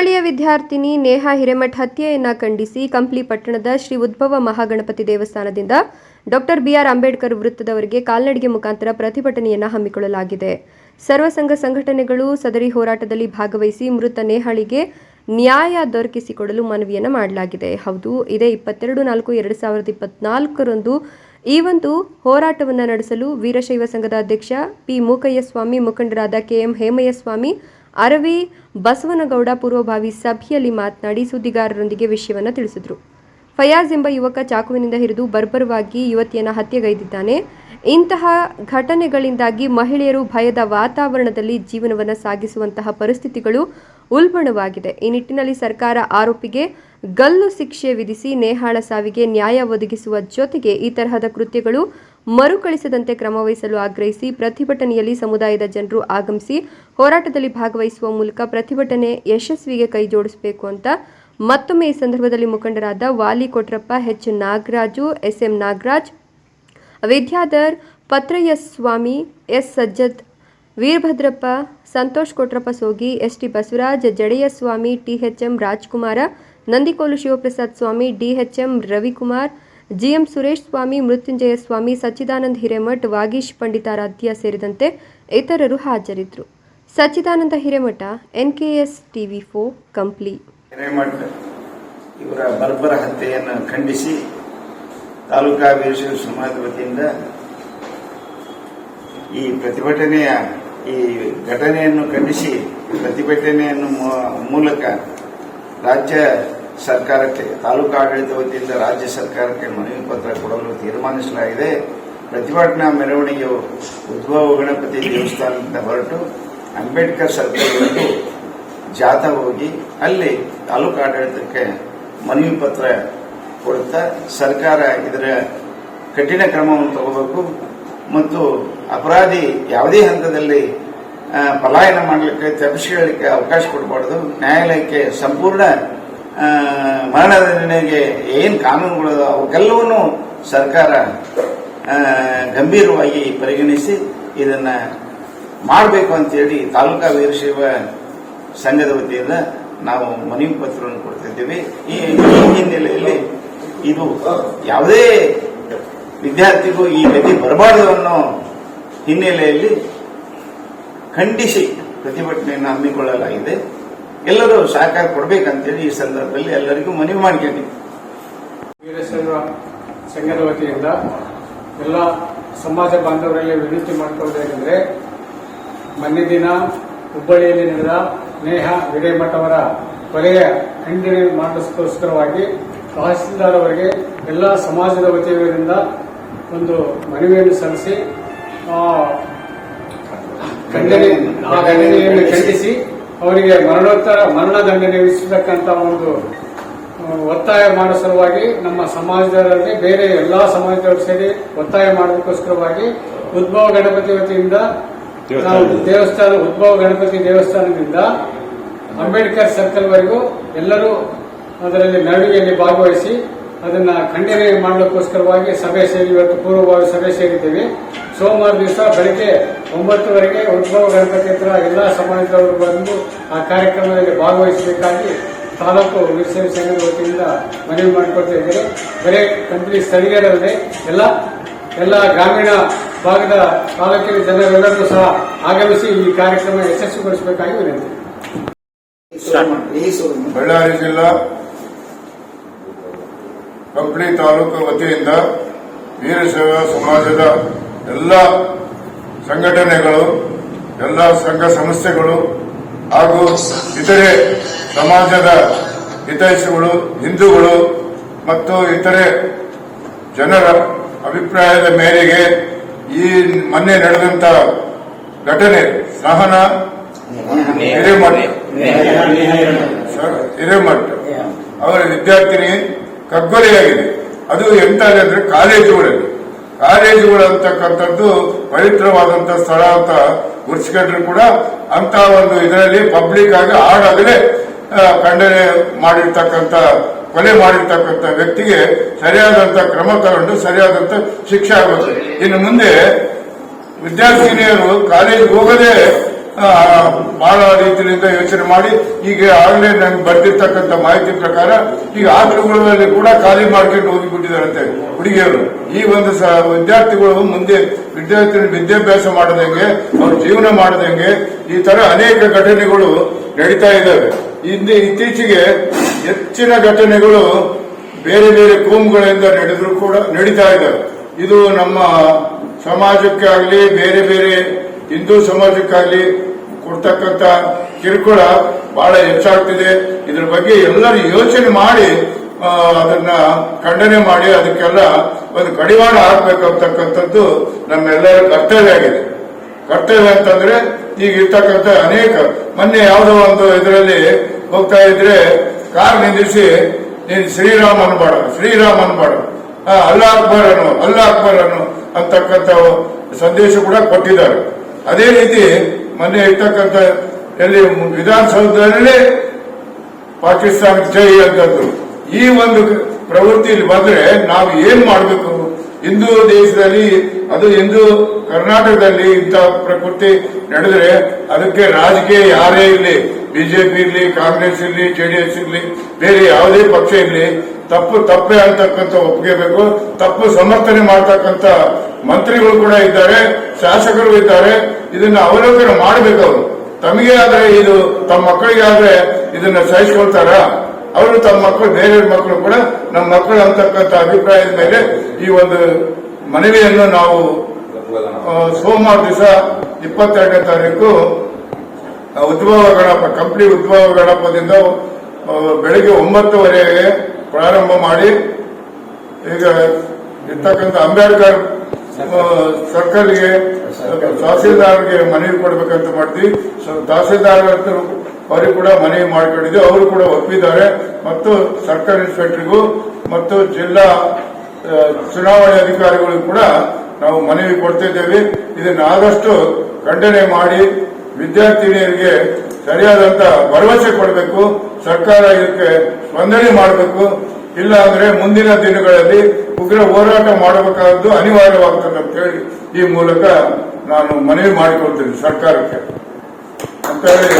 ಹುಬ್ಬಳ್ಳಿಯ ವಿದ್ಯಾರ್ಥಿನಿ ನೇಹಾ ಹಿರೇಮಠ್ ಹತ್ಯೆಯನ್ನ ಖಂಡಿಸಿ ಕಂಪ್ಲಿ ಪಟ್ಟಣದ ಶ್ರೀ ಉದ್ಭವ ಮಹಾಗಣಪತಿ ದೇವಸ್ಥಾನದಿಂದ ಡಾಕ್ಟರ್ ಬಿಆರ್ ಅಂಬೇಡ್ಕರ್ ವೃತ್ತದವರೆಗೆ ಕಾಲ್ನಡಿಗೆ ಮುಖಾಂತರ ಪ್ರತಿಭಟನೆಯನ್ನ ಹಮ್ಮಿಕೊಳ್ಳಲಾಗಿದೆ. ಸರ್ವಸಂಘ ಸಂಘಟನೆಗಳು ಸದರಿ ಹೋರಾಟದಲ್ಲಿ ಭಾಗವಹಿಸಿ ಮೃತ ನೇಹಾಳಿಗೆ ನ್ಯಾಯ ದೊರಕಿಸಿಕೊಡಲು ಮನವಿಯನ್ನ ಮಾಡಲಾಗಿದೆ. ಹೌದು, ಇದೇ ಇಪ್ಪತ್ತೆರಡು ನಾಲ್ಕು ಎರಡು ಸಾವಿರದ ಇಪ್ಪತ್ನಾಲ್ಕರಂದು ಈ ಒಂದು ಹೋರಾಟವನ್ನು ನಡೆಸಲು ವೀರಶೈವ ಸಂಘದ ಅಧ್ಯಕ್ಷ ಪಿ ಮೂಕಯ್ಯ ಸ್ವಾಮಿ ಮುಖಂಡರಾದ ಕೆಎಂ ಹೇಮಯ್ಯ ಸ್ವಾಮಿ ಅರವಿ ಬಸವನಗೌಡ ಪೂರ್ವಭಾವಿ ಸಭೆಯಲ್ಲಿ ಮಾತನಾಡಿ ಸುದ್ದಿಗಾರರೊಂದಿಗೆ ವಿಷಯವನ್ನು ತಿಳಿಸಿದರು. ಫಯಾಜ್ ಎಂಬ ಯುವಕ ಚಾಕುವಿನಿಂದ ಹಿಡಿದು ಬರ್ಬರವಾಗಿ ಯುವತಿಯನ್ನು ಹತ್ಯೆಗೈದಿದ್ದಾನೆ. ಇಂತಹ ಘಟನೆಗಳಿಂದಾಗಿ ಮಹಿಳೆಯರು ಭಯದ ವಾತಾವರಣದಲ್ಲಿ ಜೀವನವನ್ನು ಸಾಗಿಸುವಂತಹ ಪರಿಸ್ಥಿತಿಗಳು ಉಲ್ಬಣವಾಗಿದೆ. ಈ ನಿಟ್ಟಿನಲ್ಲಿ ಸರ್ಕಾರ ಆರೋಪಿಗೆ ಗಲ್ಲು ಶಿಕ್ಷೆ ವಿಧಿಸಿ ನೇಹಾಳ ಸಾವಿಗೆ ನ್ಯಾಯ ಒದಗಿಸುವ ಜೊತೆಗೆ ಈ ತರಹದ ಕೃತ್ಯಗಳು ಮರುಕಳಿಸದಂತೆ ಕ್ರಮವಹಿಸಲು ಆಗ್ರಹಿಸಿ ಪ್ರತಿಭಟನೆಯಲ್ಲಿ ಸಮುದಾಯದ ಜನರು ಆಗಮಿಸಿ ಹೋರಾಟದಲ್ಲಿ ಭಾಗವಹಿಸುವ ಮೂಲಕ ಪ್ರತಿಭಟನೆ ಯಶಸ್ವಿಗೆ ಕೈ ಜೋಡಿಸಬೇಕು ಅಂತ ಮತ್ತೊಮ್ಮೆ ಈ ಸಂದರ್ಭದಲ್ಲಿ ಮುಖಂಡರಾದ Vali Kotrappa, H. Nagaraju S M Nagaraj, Vidyadhar Patrayya Swamy S. Sajjad, Veerabhadrappa, Santosh Kotrappa Sogi, S. T. Basavaraj Jadeya Swamy T H M Rajkumara, Nandikolu Shivaprasad Swamy D H M Ravikumar G M Suresh Swamy, Mrityunjaya Swamy, Sachidananda Hiremath, Vagish Panditaradhya ಸೇರಿದಂತೆ ಇತರರು ಹಾಜರಿದ್ದರು. Sachidananda Hiremath, N K S TV ಫೋ ಕಂಪ್ಲಿ. ಹಿರೇಮಠ್ ಇವರ ಬರ್ಬರ ಹತ್ಯೆಯನ್ನು ಖಂಡಿಸಿ ತಾಲೂಕಾ ವೀರಶೈವ ಸಮಾಜದ ವತಿಯಿಂದ ಈ ಪ್ರತಿಭಟನೆಯ, ಈ ಘಟನೆಯನ್ನು ಖಂಡಿಸಿ ಪ್ರತಿಭಟನೆಯನ್ನು ಮೂಲಕ ರಾಜ್ಯ ಸರ್ಕಾರಕ್ಕೆ, ತಾಲೂಕು ಆಡಳಿತ ವತಿಯಿಂದ ರಾಜ್ಯ ಸರ್ಕಾರಕ್ಕೆ ಮನವಿ ಪತ್ರ ಕೊಡಲು ತೀರ್ಮಾನಿಸಲಾಗಿದೆ. ಪ್ರತಿಭಟನಾ ಮೆರವಣಿಗೆಯು ಉದ್ಭವ ಗಣಪತಿ ದೇವಸ್ಥಾನದಿಂದ ಹೊರಟು ಅಂಬೇಡ್ಕರ್ ಸರ್ಕಲ್ವರೆಗೂ ಜಾಥಾ ಹೋಗಿ ಅಲ್ಲಿ ತಾಲೂಕು ಆಡಳಿತಕ್ಕೆ ಮನವಿ ಪತ್ರ ಕೊಡುತ್ತಾ ಸರ್ಕಾರ ಇದರ ಕಠಿಣ ಕ್ರಮವನ್ನು ತಗೋಬೇಕು ಮತ್ತು ಅಪರಾಧಿ ಯಾವುದೇ ಹಂತದಲ್ಲಿ ಪಲಾಯನ ಮಾಡಲಿಕ್ಕೆ ತಪ್ಪಿಸಿಕೊಳ್ಳಲಿಕ್ಕೆ ಅವಕಾಶ ಕೊಡಬಾರ್ದು. ನ್ಯಾಯಾಲಯಕ್ಕೆ ಸಂಪೂರ್ಣ ಮರಣದ ನಿರ್ಣಯಕ್ಕೆ ಏನು ಕಾನೂನುಗಳು ಅವಕ್ಕೆಲ್ಲವನ್ನು ಸರ್ಕಾರ ಗಂಭೀರವಾಗಿ ಪರಿಗಣಿಸಿ ಇದನ್ನ ಮಾಡಬೇಕು ಅಂತೇಳಿ ತಾಲೂಕಾ ವೀರಶೈವ ಸಂಘದ ವತಿಯಿಂದ ನಾವು ಮನವಿ ಪತ್ರವನ್ನು ಕೊಡ್ತಿದ್ದೀವಿ. ಈ ಈ ಹಿನ್ನೆಲೆಯಲ್ಲಿ ಇದು ಯಾವುದೇ ವಿದ್ಯಾರ್ಥಿಗೂ ಈ ಗತಿ ಬರಬಾರದು ಅನ್ನೋ ಹಿನ್ನೆಲೆಯಲ್ಲಿ ಖಂಡಿಸಿ ಪ್ರತಿಭಟನೆಯನ್ನು ಹಮ್ಮಿಕೊಳ್ಳಲಾಗಿದೆ. ಎಲ್ಲರೂ ಸಹಕಾರ ಕೊಡಬೇಕಂತೇಳಿ ಈ ಸಂದರ್ಭದಲ್ಲಿ ಎಲ್ಲರಿಗೂ ಮನವಿ ಮಾಡಿಕೊಂಡಿದ್ದೀನಿ ವೀರೇಶ್ವರ ಸಂಘದ ವತಿಯಿಂದ ಎಲ್ಲ ಸಮಾಜ ಬಾಂಧವರಲ್ಲಿ ವಿನಂತಿ ಮಾಡಿಕೊಳ್ಳುವುದೇನೆಂದರೆ ಮೊನ್ನೆ ದಿನ ಹುಬ್ಬಳ್ಳಿಯಲ್ಲಿ ನಡೆದ ನೇಹ ಅವರ ಕೊಲೆಯ ಖಂಡನೆ ಮಾಡಿಸ್ಕೋಸ್ಕರವಾಗಿ ತಹಸೀಲ್ದಾರ್ ಅವರಿಗೆ ಎಲ್ಲ ಸಮಾಜದ ವತಿಯಿಂದ ಒಂದು ಮನವಿಯನ್ನು ಸಲ್ಲಿಸಿ ಖಂಡನೆ ಖಂಡಿಸಿ ಅವರಿಗೆ ಮರಣೋತ್ತರ ಮರಣದಂಡನೆ ವಿಧಿಸತಕ್ಕಂಥ ಒಂದು ಒತ್ತಾಯ ಮಾಡೋ ಸಲುವಾಗಿ ನಮ್ಮ ಸಮಾಜದವರಲ್ಲಿ ಬೇರೆ ಎಲ್ಲಾ ಸಮಾಜದವರು ಸೇರಿ ಒತ್ತಾಯ ಮಾಡೋದಕ್ಕೋಸ್ಕರವಾಗಿ ಉದ್ಭವ ಗಣಪತಿ ವತಿಯಿಂದ ನಾವು ದೇವಸ್ಥಾನ ಉದ್ಭವ ಗಣಪತಿ ದೇವಸ್ಥಾನದಿಂದ ಅಂಬೇಡ್ಕರ್ ಸರ್ಕಲ್ ವರೆಗೂ ಎಲ್ಲರೂ ಅದರಲ್ಲಿ ನಡುವೆಯಲ್ಲಿ ಭಾಗವಹಿಸಿ ಅದನ್ನ ಖಂಡನೆ ಮಾಡಲಿಕ್ಕೋಸ್ಕರವಾಗಿ ಸಭೆ ಸೇರಿ ಇವತ್ತು ಪೂರ್ವಭಾವಿ ಸಭೆ ಸೇರಿದ್ದೇವೆ. ಸೋಮವಾರ ದಿವಸ ಬೆಳಗ್ಗೆ ಒಂಬತ್ತುವರೆಗೆ ಉದ್ಭವ ಗಣಪತಿ ಹತ್ರ ಎಲ್ಲಾ ಸಮಾಜದವರು ಬಂದು ಆ ಕಾರ್ಯಕ್ರಮದಲ್ಲಿ ಭಾಗವಹಿಸಬೇಕಾಗಿ ತಾಲೂಕು ವಿಶ್ವ ಸಂಘದ ವತಿಯಿಂದ ಮನವಿ ಮಾಡಿಕೊಳ್ತಾ ಇದ್ದೇವೆ. ಬರೀ ಕಂಪನಿ ಸ್ಥಳೀಯರಲ್ಲದೆ ಎಲ್ಲ ಎಲ್ಲ ಗ್ರಾಮೀಣ ಭಾಗದ ತಾಲೂಕಿನ ಜನರೆಲ್ಲರೂ ಸಹ ಆಗಮಿಸಿ ಈ ಕಾರ್ಯಕ್ರಮ ಯಶಸ್ವಿಗೊಳಿಸಬೇಕಾಗಿ ವಿನಂತಿ. ಬಳ್ಳಾರಿ ಜಿಲ್ಲಾ ಕಂಪ್ಲಿ ತಾಲೂಕು ವತಿಯಿಂದ ವೀರಶೈವ ಸಮಾಜದ ಎಲ್ಲ ಸಂಘಟನೆಗಳು ಎಲ್ಲ ಸಂಘ ಸಂಸ್ಥೆಗಳು ಹಾಗೂ ಇತರೆ ಸಮಾಜದ ಹಿತೈಷಿಗಳು ಹಿಂದೂಗಳು ಮತ್ತು ಇತರೆ ಜನರ ಅಭಿಪ್ರಾಯದ ಮೇರೆಗೆ ಈ ಮೊನ್ನೆ ನಡೆದಂತ ಘಟನೆ ಸಹನ ಹಿರೇಮಠ. ಹಿರೇಮಠ. ಅವರ ವಿದ್ಯಾರ್ಥಿನಿ ಕಗ್ಗೊಲೆಯಾಗಿದೆ. ಅದು ಎಂತ ಅಂದ್ರೆ ಕಾಲೇಜುಗಳಲ್ಲಿ. ಕಾಲೇಜುಗಳು ಅಂತಕ್ಕಂಥದ್ದು ಪವಿತ್ರವಾದಂತ ಸ್ಥಳ ಅಂತ ಗುರುತಿಸ್ಕೊಂಡ್ರು ಕೂಡ ಅಂತ ಒಂದು ಇದರಲ್ಲಿ ಪಬ್ಲಿಕ್ ಆಗಿ ಆಡಾಗಲೇ ಖಂಡನೆ ಮಾಡಿರ್ತಕ್ಕಂಥ, ಕೊಲೆ ಮಾಡಿರ್ತಕ್ಕಂಥ ವ್ಯಕ್ತಿಗೆ ಸರಿಯಾದಂತ ಕ್ರಮ ತಗೊಂಡು ಸರಿಯಾದಂತ ಶಿಕ್ಷೆ ಆಗುತ್ತೆ. ಇನ್ನು ಮುಂದೆ ವಿದ್ಯಾರ್ಥಿನಿಯರು ಕಾಲೇಜ್ ಹೋಗದೆ ಬಹಳ ರೀತಿಯಿಂದ ಯೋಚನೆ ಮಾಡಿ ಈಗ ಆಗಲೇ ನನಗೆ ಬರ್ತಿರ್ತಕ್ಕಂಥ ಮಾಹಿತಿ ಪ್ರಕಾರ, ಈಗ ಹಾಸ್ಟೆಲ್ಗಳಲ್ಲಿ ಕೂಡ ಖಾಲಿ ಮಾಡ್ಕೊಂಡು ಹೋಗಿಬಿಟ್ಟಿದಾರಂತೆ ಹುಡುಗಿಯರು. ಈ ಒಂದು ವಿದ್ಯಾರ್ಥಿಗಳು ಮುಂದೆ ವಿದ್ಯಾರ್ಥಿ ವಿದ್ಯಾಭ್ಯಾಸ ಮಾಡದಂಗೆ, ಅವ್ರ ಜೀವನ ಮಾಡದಂಗೆ ಈ ತರ ಅನೇಕ ಘಟನೆಗಳು ನಡೀತಾ ಇದ್ದಾವೆ. ಹಿಂದೆ ಇತ್ತೀಚೆಗೆ ಹೆಚ್ಚಿನ ಘಟನೆಗಳು ಬೇರೆ ಬೇರೆ ಕೋಮ್ಗಳಿಂದ ನಡೆದ್ರು ಕೂಡ ನಡೀತಾ ಇದ್ದಾವೆ. ಇದು ನಮ್ಮ ಸಮಾಜಕ್ಕೆ ಆಗಲಿ, ಬೇರೆ ಬೇರೆ ಹಿಂದೂ ಸಮಾಜಕ್ಕಾಗಲಿ ಕೊಡ್ತಕ್ಕಂಥ ಕಿರುಕುಳ ಬಹಳ ಹೆಚ್ಚಾಗ್ತಿದೆ. ಇದ್ರ ಬಗ್ಗೆ ಎಲ್ಲರೂ ಯೋಚನೆ ಮಾಡಿ ಅದನ್ನ ಖಂಡನೆ ಮಾಡಿ, ಅದಕ್ಕೆಲ್ಲ ಒಂದು ಕಡಿವಾಣ ಹಾಕ್ಬೇಕಂತಕ್ಕಂಥದ್ದು ನಮ್ಮೆಲ್ಲರ ಕರ್ತವ್ಯ ಆಗಿದೆ. ಕರ್ತವ್ಯ ಅಂತಂದ್ರೆ ಈಗ ಇರ್ತಕ್ಕಂಥ ಅನೇಕ, ಮೊನ್ನೆ ಯಾವುದೋ ಒಂದು ಇದರಲ್ಲಿ ಹೋಗ್ತಾ ಇದ್ರೆ ಕಾರ್ ನಿಂದಿಸಿ, ನೀನು ಶ್ರೀರಾಮ್ ಅನ್ಬಾಡ ಶ್ರೀರಾಮ್ ಅನ್ಬಾಡ ಅಲ್ಲಾ ಅಕ್ಬರ್ ಅನ್ನು ಅಲ್ಲ ಅಕ್ಬರ್ ಅಂತಕ್ಕಂಥ ಸಂದೇಶ ಕೂಡ ಕೊಟ್ಟಿದ್ದಾರೆ. ಅದೇ ರೀತಿ ಮೊನ್ನೆ ಇರ್ತಕ್ಕಂಥ ಎಲ್ಲಿ ವಿಧಾನಸೌಧದಲ್ಲಿ ಪಾಕಿಸ್ತಾನ ಜೈ ಅಂತದ್ದು. ಈ ಒಂದು ಪ್ರವೃತ್ತಿ ಬಂದ್ರೆ ನಾವು ಏನ್ ಮಾಡಬೇಕು? ಹಿಂದೂ ದೇಶದಲ್ಲಿ, ಅದು ಹಿಂದೂ ಕರ್ನಾಟಕದಲ್ಲಿ ಇಂಥ ಪ್ರಕೃತಿ ನಡೆದ್ರೆ ಅದಕ್ಕೆ ರಾಜಕೀಯ ಯಾರೇ ಇರಲಿ, ಬಿಜೆಪಿ ಇರಲಿ, ಕಾಂಗ್ರೆಸ್ ಇರಲಿ ಜೆಡಿಎಸ್ ಇರಲಿ, ಬೇರೆ ಯಾವುದೇ ಪಕ್ಷ ಇರಲಿ ತಪ್ಪು ತಪ್ಪೇ ಅಂತಕ್ಕಂಥ ಒಪ್ಪಿಗೆಬೇಕು ತಪ್ಪು ಸಮರ್ಥನೆ ಮಾಡ್ತಕ್ಕಂಥ ಮಂತ್ರಿಗಳು ಕೂಡ ಇದ್ದಾರೆ, ಶಾಸಕರು ಇದ್ದಾರೆ, ಇದನ್ನ ಅವಲೋಕನ ಮಾಡಬೇಕು ಅವರು. ತಮಗೆ ಆದ್ರೆ ಇದು ತಮ್ಮ ಮಕ್ಕಳಿಗೆ ಆದ್ರೆ ಇದನ್ನ ಸಹಿಸ್ಕೊಳ್ತಾರ? ಅವರು ತಮ್ಮ ಮಕ್ಕಳು, ಬೇರೆ ಮಕ್ಕಳು ಕೂಡ ನಮ್ಮ ಮಕ್ಕಳು ಅಂತಕ್ಕಂಥ ಅಭಿಪ್ರಾಯದ ಮೇಲೆ ಈ ಒಂದು ಮನವಿಯನ್ನು ನಾವು ಸೋಮವಾರ ದಿವಸ ಇಪ್ಪತ್ತೆರಡನೇ ತಾರೀಕು ಉದ್ಭವ ಗಣಪ ಕಂಪ್ಲಿ ಉದ್ಭವ ಗಣಪದಿಂದ ಬೆಳಿಗ್ಗೆ ಒಂಬತ್ತುವರೆಗೆ ಪ್ರಾರಂಭ ಮಾಡಿ ಈಗ ಇರ್ತಕ್ಕಂಥ ಅಂಬೇಡ್ಕರ್ ಸರ್ಕಲ್ಗೆ ತಹಸೀಲ್ದಾರ್ಗೆ ಮನವಿ ಕೊಡ್ಬೇಕಂತ ಮಾಡ್ತೀವಿ. ತಹಸೀಲ್ದಾರ್ ಅವರಿಗೆ ಕೂಡ ಮನವಿ ಮಾಡ್ಕೊಂಡಿದ್ದೆ ಅವರು ಕೂಡ ಒಪ್ಪಿದ್ದಾರೆ. ಮತ್ತು ಸರ್ಕಲ್ ಇನ್ಸ್ಪೆಕ್ಟರ್ಗೂ ಮತ್ತು ಜಿಲ್ಲಾ ಚುನಾವಣೆ ಅಧಿಕಾರಿಗಳಿಗೂ ಕೂಡ ನಾವು ಮನವಿ ಕೊಡ್ತಿದ್ದೇವೆ. ಇದನ್ನು ಆದಷ್ಟು ಖಂಡನೆ ಮಾಡಿ ವಿದ್ಯಾರ್ಥಿನಿಯರಿಗೆ ಸರಿಯಾದಂತ ಭರವಸೆ ಕೊಡಬೇಕು, ಸರ್ಕಾರ ಇದಕ್ಕೆ ಸ್ಪಂದನೆ ಮಾಡಬೇಕು ಇಲ್ಲ ಅಂದ್ರೆ ಮುಂದಿನ ದಿನಗಳಲ್ಲಿ ಉಗ್ರ ಹೋರಾಟ ಮಾಡಬೇಕಾದ್ದು ಅನಿವಾರ್ಯವಾಗ್ತದೆ ಅಂತ ಹೇಳಿ ಈ ಮೂಲಕ ನಾನು ಮನವಿ ಮಾಡಿಕೊಳ್ತೀನಿ ಸರ್ಕಾರಕ್ಕೆ ಅಂತ ಹೇಳಿ.